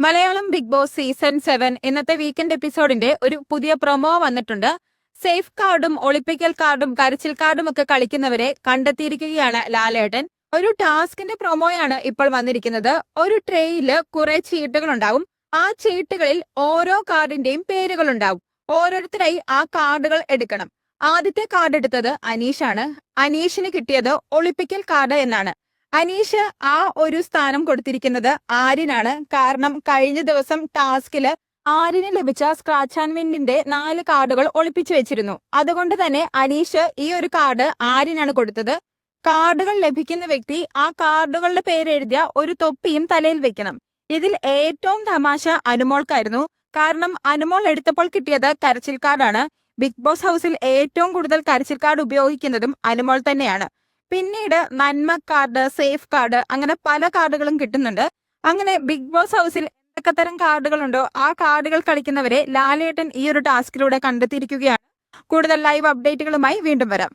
Malayalam big boss season seven ഇന്നത്തെ weekend എപ്പിസോഡിന്റെ ഒരു പുതിയ പ്രൊമോ വന്നിട്ടുണ്ട്. സേഫ് കാർഡും ഒളിപ്പിക്കൽ കാർഡും കരച്ചിൽ കാർഡും ഒക്കെ കളിക്കുന്നവരെ കണ്ടെത്തിയിരിക്കുകയാണ് ലാലേട്ടൻ. ഒരു ടാസ്കിന്റെ പ്രൊമോയാണ് ഇപ്പോൾ വന്നിരിക്കുന്നത്. ഒരു ട്രേയിൽ കുറെ ചീട്ടുകൾ ഉണ്ടാവും. ആ ചീട്ടുകളിൽ ഓരോ കാർഡിന്റെയും പേരുകൾ ഉണ്ടാവും. ഓരോരുത്തരായി ആ കാർഡുകൾ എടുക്കണം. ആദ്യത്തെ കാർഡ് എടുത്തത് അനീഷാണ്. അനീഷിന് കിട്ടിയത് ഒളിപ്പിക്കൽ കാർഡ് എന്നാണ്. അനീഷ് ആ ഒരു സ്ഥാനം കൊടുത്തിരിക്കുന്നത് ആര്യനാണ് കാരണം കഴിഞ്ഞ ദിവസം ടാസ്കിൽ ആര്യന് ലഭിച്ച സ്ക്രാച്ച് ആൻഡ് വിന്നിന്റെ നാല് കാർഡുകൾ ഒളിപ്പിച്ചു വെച്ചിരുന്നു. അതുകൊണ്ട് തന്നെ അനീഷ് ഈ ഒരു കാർഡ് ആര്യനാണ് കൊടുത്തത്? കാർഡുകൾ ലഭിക്കുന്ന വ്യക്തി ആ കാർഡുകളുടെ പേരെഴുതിയ ഒരു തൊപ്പിയും തലയിൽ വെക്കണം. ഇതിൽ ഏറ്റവും തമാശ അനുമോൾക്കായിരുന്നു. കാരണം അനുമോൾ എടുത്തപ്പോൾ കിട്ടിയത് കരച്ചിൽ കാർഡാണ്. ബിഗ് ബോസ് ഹൗസിൽ ഏറ്റവും കൂടുതൽ കരച്ചിൽ കാർഡ് ഉപയോഗിക്കുന്നതും അനുമോൾ തന്നെയാണ്. പിന്നീട് നന്മ കാർഡ് സേഫ് കാർഡ് അങ്ങനെ പല കാർഡുകളും കിട്ടുന്നുണ്ട്. അങ്ങനെ ബിഗ് ബോസ് ഹൗസിൽ എന്തൊക്കെ തരം കാർഡുകളുണ്ടോ ആ കാർഡുകൾ കളിക്കുന്നവരെ ലാലേട്ടൻ ഈ ഒരു ടാസ്കിലൂടെ കണ്ടെത്തിയിരിക്കുകയാണ്. കൂടുതൽ ലൈവ് അപ്ഡേറ്റുകളുമായി വീണ്ടും വരാം.